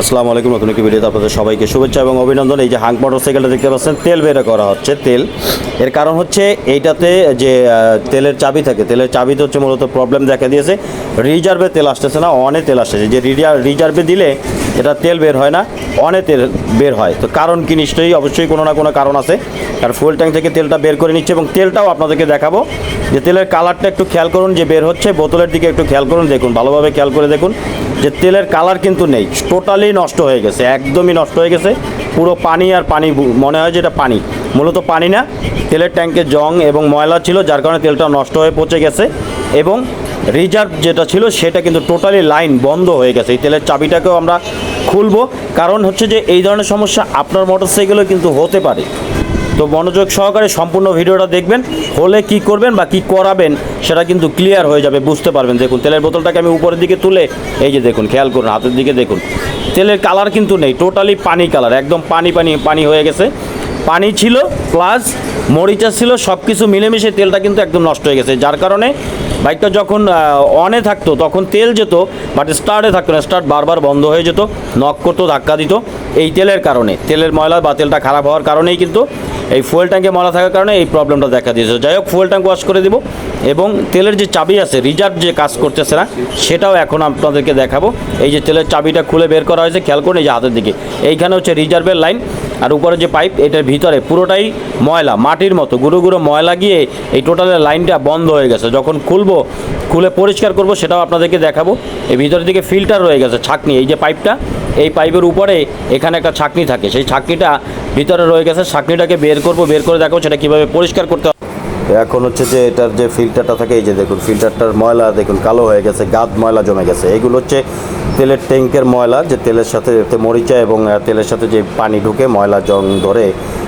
আসসালামু আলাইকুম, নতুন একটি ভিডিওতে আপনাদের সবাইকে শুভেচ্ছা এবং অভিনন্দন। এই যে হাঙ্ক মোটরসাইকেলটা দেখতে পাচ্ছেন, তেল বের করা হচ্ছে, তেল। এর কারণ হচ্ছে এইটাতে যে তেলের চাবি থাকে, তেলের চাবিতে হচ্ছে মূলত প্রবলেম দেখা দিয়েছে। রিজার্ভে তেল আসতেছে না অনে তেল আসতেছে। যে রিজার্ভে দিলে এটা তেল বের হয় না অনে তেল বের হয়। তো কারণ কি নিশ্চয়ই? অবশ্যই কোনো না কোনো কারণ আছে। আর ফুয়েল ট্যাঙ্ক থেকে তেলটা বের করে নিচ্ছে এবং তেলটাও আপনাদেরকে দেখাবো। যে তেলের কালারটা একটু খেয়াল করুন যে বের হচ্ছে, বোতলের দিকে একটু খেয়াল করুন, দেখুন, ভালোভাবে খেয়াল করে দেখুন যে তেলের কালার কিন্তু নেই, টোটালি নষ্ট হয়ে গেছে, একদমই নষ্ট হয়ে গেছে, পুরো পানি আর পানি মনে হয় যে এটা পানি, মূলত পানি না, তেলের ট্যাঙ্কে জং এবং ময়লা ছিল, যার কারণে তেলটা নষ্ট হয়ে পচে গেছে, এবং রিজার্ভ যেটা ছিল সেটা কিন্তু টোটালি লাইন বন্ধ হয়ে গেছে, এই তেলের চাবিটাকেও আমরা খুলবো, কারণ হচ্ছে যে এই ধরনের সমস্যা আপনার মোটরসাইকেলেও কিন্তু হতে পারে। তো মনোযোগ সহকারে সম্পূর্ণ ভিডিওটা দেখবেন, হলে কি করবেন বা কি করাবেন সেটা কিন্তু ক্লিয়ার হয়ে যাবে, বুঝতে পারবেন। দেখুন, তেলের বোতলটাকে আমি উপরের দিকে তুলে, এই যে দেখুন, খেয়াল করুন, হাতের দিকে দেখুন। তেলের কালার কিন্তু নেই টোটালি পানি কালার একদম পানি পানি পানি হয়ে গেছে। পানি ছিল প্লাস মরিচা ছিল সব কিছু মিলেমিশে তেলটা কিন্তু একদম নষ্ট হয়ে গেছে। যার কারণে বাইকটা যখন অনে থাকতো, তখন তেল যেত বাট স্টার্টে থাকতো না স্টার্ট বারবার বন্ধ হয়ে যেত নক করতো, ধাক্কা দিত, এই তেলের কারণে। তেলের ময়লা বা তেলটা খারাপ হওয়ার কারণেই কিন্তু এই ফুয়েল ট্যাঙ্কে ময়লা থাকার কারণে এই প্রবলেমটা দেখা দিয়েছে। যাই হোক ফুয়েল ট্যাঙ্ক ওয়াশ করে দিব এবং তেলের যে চাবি আছে রিজার্ভ যে কাজ করতেছে না, সেটাও এখন আপনাদেরকে দেখাবো। এই যে তেলের চাবিটা খুলে বের করা হয়েছে, খেয়াল করুন এই যে হাতের দিকে। এইখানে হচ্ছে রিজার্ভের লাইন আর উপরে যে পাইপ এটার ভিতরে পুরোটাই ময়লা, মাটির মতো, গুঁড়ো গুঁড়ো ময়লা গিয়ে এই টোটালের লাইনটা বন্ধ হয়ে গেছে। যখন খুলবো, খুলে পরিষ্কার করব, সেটাও আপনাদেরকে দেখাবো। এই ভিতরের দিকে ফিল্টার রয়ে গেছে, ছাকনি, এই যে পাইপটা এই পাইপের উপরে এখানে একটা ছাকনি থাকে। সেই ছাকনিটা ভিতরে রয়ে গেছে ছাকনিটাকে বের করব, বের করে দেখাবো সেটা কীভাবে পরিষ্কার করতে হবে। এখন হচ্ছে যে এটার যে ফিল্টারটা থাকে, এই যে দেখুন ফিল্টারটার ময়লা দেখুন, কালো হয়ে গেছে, গাদ ময়লা জমে গেছে। এগুলো হচ্ছে তেলের ট্যাঙ্কের ময়লা, যে তেলের সাথে মরিচা এবং তেলের সাথে যে পানি ঢুকে ময়লা জং ধরে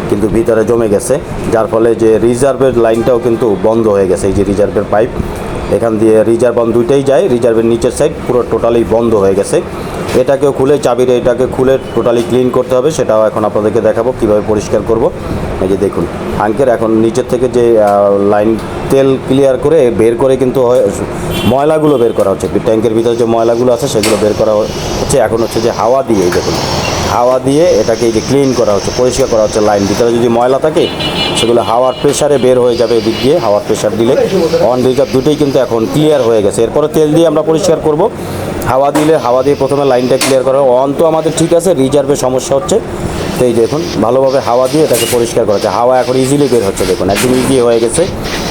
কিন্তু ভিতরে জমে গেছে। যার ফলে যে রিজার্ভের লাইনটাও কিন্তু বন্ধ হয়ে গেছে, এই যে রিজার্ভের পাইপ এখান দিয়ে রিজার্ভ দুইটাই যায় রিজার্ভের নিচের সাইড পুরো টোটালি বন্ধ হয়ে গেছে। এটাকেও খুলে, চাবির এটাকে খুলে টোটালি ক্লিন করতে হবে। সেটাও এখন আপনাদেরকে দেখাবো, কীভাবে পরিষ্কার করব। এই যে দেখুন আঙ্কের এখন নিচের থেকে যে লাইন তেল ক্লিয়ার করে বের করে কিন্তু ময়লাগুলো বের করা হচ্ছে। ট্যাঙ্কের ভিতরে যে ময়লাগুলো আছে, সেগুলো বের করা হচ্ছে। এখন হচ্ছে যে হাওয়া দিয়ে দেখুন, হাওয়া দিয়ে এটাকে এই যে ক্লিন করা হচ্ছে, পরিষ্কার করা হচ্ছে লাইন ভিতরে। যদি ময়লা থাকে, সেগুলো হাওয়ার প্রেশারে বের হয়ে যাবে এদিক দিয়ে, হাওয়ার প্রেশার দিলে। অন রিজার্ভ দুটোই কিন্তু এখন ক্লিয়ার হয়ে গেছে। এরপরে তেল দিয়ে আমরা পরিষ্কার করব। হাওয়া দিলে হাওয়া দিয়ে প্রথমে লাইনটা ক্লিয়ার করা অন তো আমাদের ঠিক আছে রিজার্ভে সমস্যা হচ্ছে। তো এই দেখুন ভালোভাবে হাওয়া দিয়ে এটাকে পরিষ্কার করা হচ্ছে। হাওয়া এখন ইজিলি বের হচ্ছে দেখুন একদম ইজি হয়ে গেছে।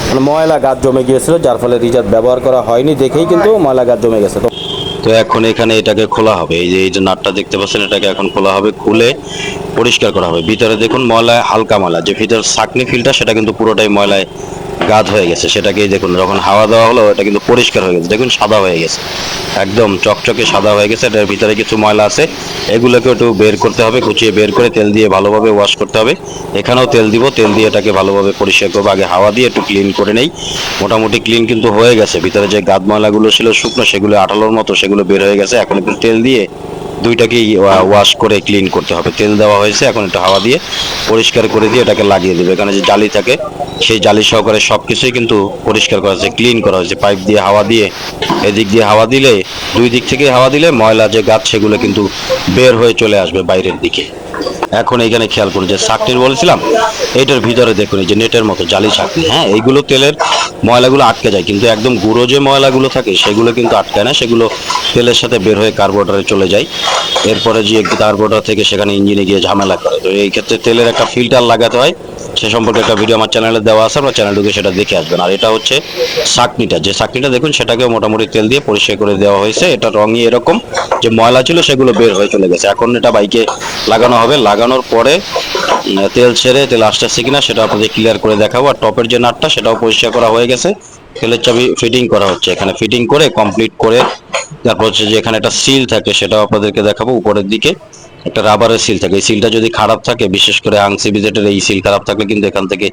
মানে ময়লা গাছ জমে গিয়েছিল যার ফলে রিজার্ভ ব্যবহার করা হয়নি দেখেই কিন্তু ময়লা গাছ জমে গেছে। তো তো এখন এখানে এটাকে খোলা হবে। এই যে এই যে নাটটা দেখতে পাচ্ছেন এটাকে এখন খোলা হবে খুলে পরিষ্কার করা হবে। ভিতরে দেখুন ময়লায় হালকা ময়লা যে ভিতর সাকনি ফিল্টার সেটা কিন্তু পুরোটাই ময়লায় গাদ হয়ে গেছে। সেটাকে এই দেখুন, যখন হাওয়া দেওয়া হলো, এটা কিন্তু পরিষ্কার হয়ে গেছে। দেখুন, সাদা হয়ে গেছে। একদম চকচকে সাদা হয়ে গেছে। এটার ভিতরে কিছু ময়লা আছে। এগুলোকে একটু বের করতে হবে, কুচিয়ে বের করে তেল দিয়ে ভালোভাবে ওয়াশ করতে হবে। এখানেও তেল দিব, তেল দিয়ে এটাকে ভালোভাবে পরিষ্কার করব। আগে হাওয়া দিয়ে একটু ক্লিন করে নেই। মোটামুটি ক্লিন কিন্তু হয়ে গেছে। ভিতরে যে গাদ ময়লাগুলো ছিল শুকনো, সেগুলো আঠালোর মতো, সেগুলো বের হয়ে গেছে। এখন একটু তেল দিয়ে দুইটাকেই ওয়াশ করে ক্লিন করতে হবে। তেল দেওয়া হয়েছে, এখন একটু হাওয়া দিয়ে পরিষ্কার করে দিয়ে এটাকে লাগিয়ে দেবে। এখানে যে জালি থাকে, সেই জালি সহকারে সব কিছুই কিন্তু পরিষ্কার করা হয়েছে ক্লিন করা হয়েছে। পাইপ দিয়ে হাওয়া দিয়ে, এদিক দিয়ে হাওয়া দিলে, দুই দিক থেকে হাওয়া দিলে ময়লা যে গাছ, সেগুলো কিন্তু বের হয়ে চলে আসবে বাইরের দিকে। এখন এইখানে খেয়াল করুন, যে চাকরির বলেছিলাম এটার ভিতরে দেখুন, এই যে নেটের মতো জালি চাকরি। হ্যাঁ এইগুলো তেলের ময়লাগুলো আটকে যায়, কিন্তু একদম গুঁড়ো যে ময়লাগুলো থাকে, সেগুলো কিন্তু আটকায় না, সেগুলো তেলের সাথে বের হয়ে কার্বোরেটরে চলে যায়। এরপরে যে কার্বোরেটর থেকে সেখানে ইঞ্জিনে গিয়ে ঝামেলা করে। তো এই ক্ষেত্রে তেলের একটা ফিল্টার লাগাতে হয়। সে সম্পর্কে একটা ভিডিও আমার চ্যানেলে দেওয়া আছে, আপনার চ্যানেল ঢুকে সেটা দেখে আসবেন। আর এটা হচ্ছে চাকনিটা যে চাকনিটা দেখুন, সেটাকেও মোটামুটি তেল দিয়ে পরিষ্কার করে দেওয়া হয়েছে। এটা রঙই এরকম, যে ময়লা ছিল সেগুলো বের হয়ে চলে গেছে। এখন এটা বাইকে লাগানো হবে। লাগানোর পরে তেল ছেড়ে, তেল আসতে আসছে কিনা সেটা আপনাদের ক্লিয়ার করে দেখাবো। আর টপের যে নাটটা, সেটাও পরিষ্কার করা হয়ে গেছে। তেলের চাবি ফিটিং করা হচ্ছে। এখানে ফিটিং করে কমপ্লিট করে, তারপর হচ্ছে যে এখানে একটা সিল থাকে, সেটাও আপনাদেরকে দেখাবো উপরের দিকে। একটা রাবারের সিল থাকে। এই সিলটা যদি খারাপ থাকে, বিশেষ করে আংসি বিজেটের এই সিল খারাপ থাকলে কিন্তু এখান থেকে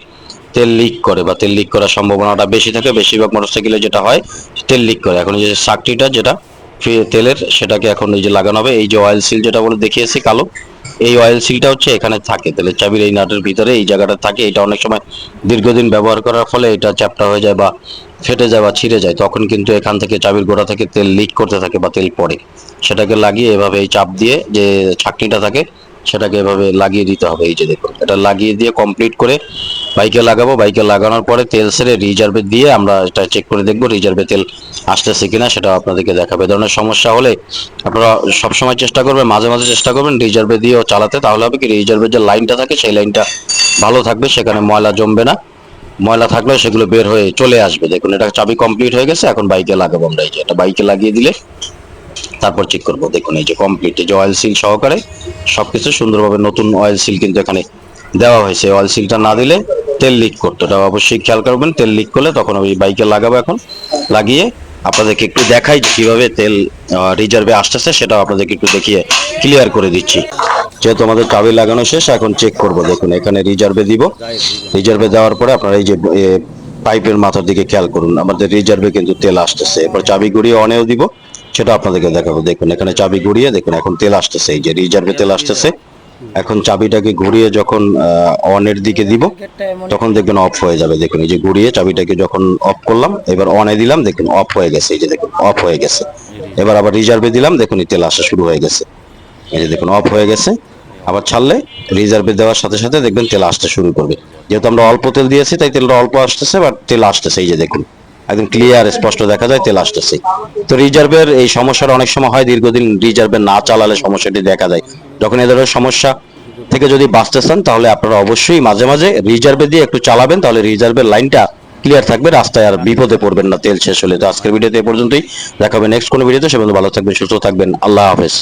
তেল লিক করে বা তেল লিক করার সম্ভাবনাটা বেশি থাকে। বেশিরভাগ মোটরসাইকেলে যেটা হয়, তেল লিক করে। এখন যে সাকটিটা যেটা তেলের, সেটাকে এখন এই যে লাগানো হবে। এই যে অয়েল সিল যেটা বলে দেখিয়েছি, কালো। এই অয়েল সিলটা হচ্ছে এখানে থাকে। তাহলে চাবির এই নাটের ভিতরে এই জায়গাটা থাকে। এটা অনেক সময় দীর্ঘদিন ব্যবহার করার ফলে এটা চ্যাপটা হয়ে যায় বা ফেটে যায় বা ছিঁড়ে যায়। তখন কিন্তু এখান থেকে চাবির গোড়া থেকে তেল লিক করতে থাকে বা তেল পড়ে। সেটাকে লাগিয়ে এভাবে এই চাপ দিয়ে যে ছাকনিটা থাকে সেটাকে এভাবে লাগিয়ে দিতে হবে, এই যে দেখুন। এটা লাগিয়ে দিয়ে কমপ্লিট করে বাইকে লাগাবো। বাইকে লাগানোর পরে তেল সেরে রিজার্ভে দিয়ে আমরা এটা চেক করে দেখব রিজার্ভে তেল আসতেছে কিনা সেটা আপনাদেরকে দেখাবে। ধরনের সমস্যা হলে আপনারা সবসময় চেষ্টা করবেন, মাঝে মাঝে চেষ্টা করবেন রিজার্ভে দিয়েও চালাতে। তাহলে হবে কি রিজার্ভের যে লাইনটা থাকে, সেই লাইনটা ভালো থাকবে, সেখানে ময়লা জমবে না। ময়লা থাকলেও সেগুলো বের হয়ে চলে আসবে। দেখুন, এটা চাবি কমপ্লিট হয়ে গেছে, এখন বাইকে লাগাবো আমরা। এই যে এটা বাইকে লাগিয়ে দিলে তারপর চেক করব। দেখুন, এই যে কমপ্লিট এই যে অয়েল সিল সহকারে সবকিছু সুন্দরভাবে নতুন অয়েল সিল কিন্তু এখানে দেওয়া হয়েছে। অয়েল সিলটা না দিলে তেল লিক করতো। এটা অবশ্যই খেয়াল করবেন, তেল লিক করলে তখন ওই বাইকে লাগাবো এখন। লাগিয়ে আপনাদেরকে একটু দেখাই যে কীভাবে তেল রিজার্ভে আসতেছে, সেটাও আপনাদেরকে একটু দেখিয়ে ক্লিয়ার করে দিচ্ছি। যেহেতু আমাদের চাবি লাগানো শেষ, এখন চেক করব। দেখুন, এখানে রিজার্ভে দিব। রিজার্ভে দেওয়ার পরে আপনারা এই যে পাইপের মাথার দিকে খেয়াল করুন। আমাদের রিজার্ভে কিন্তু তেল আসতেছে। এরপর চাবি ঘুরিয়ে অনেও দিব। সেটা আপনাদেরকে দেখাবো। দেখুন, এখানে চাবি ঘুরিয়ে দেখুন, এখন তেল আসতেছে, এই যে রিজার্ভে তেল আসতেছে। এখন চাবিটাকে ঘুরিয়ে যখন অনের দিকে দিব, তখন দেখবেন অফ হয়ে যাবে। দেখুন, এই যে ঘুরিয়ে চাবিটাকে যখন অফ করলাম, এবার অনে দিলাম, দেখুন অফ হয়ে গেছে, এই যে দেখুন অফ হয়ে গেছে। এবার আবার রিজার্ভে দিলাম, দেখুন তেল আসা শুরু হয়ে গেছে। এই যে দেখুন অফ হয়ে গেছে। আবার ছাড়লে রিজার্ভে দেওয়ার সাথে সাথে দেখবেন তেল আসতে শুরু করবে। যেহেতু আমরা অল্প তেল দিয়েছি, তাই তেলটা অল্প আসতেছে বাট তেল আসতেছে, এই যে দেখুন। একদম ক্লিয়ার স্পষ্ট দেখা যায়, তেল আসতেছে। তো রিজার্ভের এই সমস্যাটা অনেক সময় হয়, দীর্ঘদিন রিজার্ভে না চালালে সমস্যাটি দেখা যায়। যখন এ ধরনের সমস্যা থেকে যদি বাঁচতে চান, তাহলে আপনারা অবশ্যই মাঝে মাঝে রিজার্ভে দিয়ে একটু চালাবেন, তাহলে রিজার্ভের লাইনটা ক্লিয়ার থাকবে, রাস্তায় আর বিপদে পড়বেন না তেল শেষ হলে। তো আজকের ভিডিওতে এ পর্যন্তই। দেখাবে নেক্সট কোনো ভিডিওতে, সে পর্যন্ত ভালো থাকবেন, সুস্থ থাকবেন। আল্লাহ হাফেজ।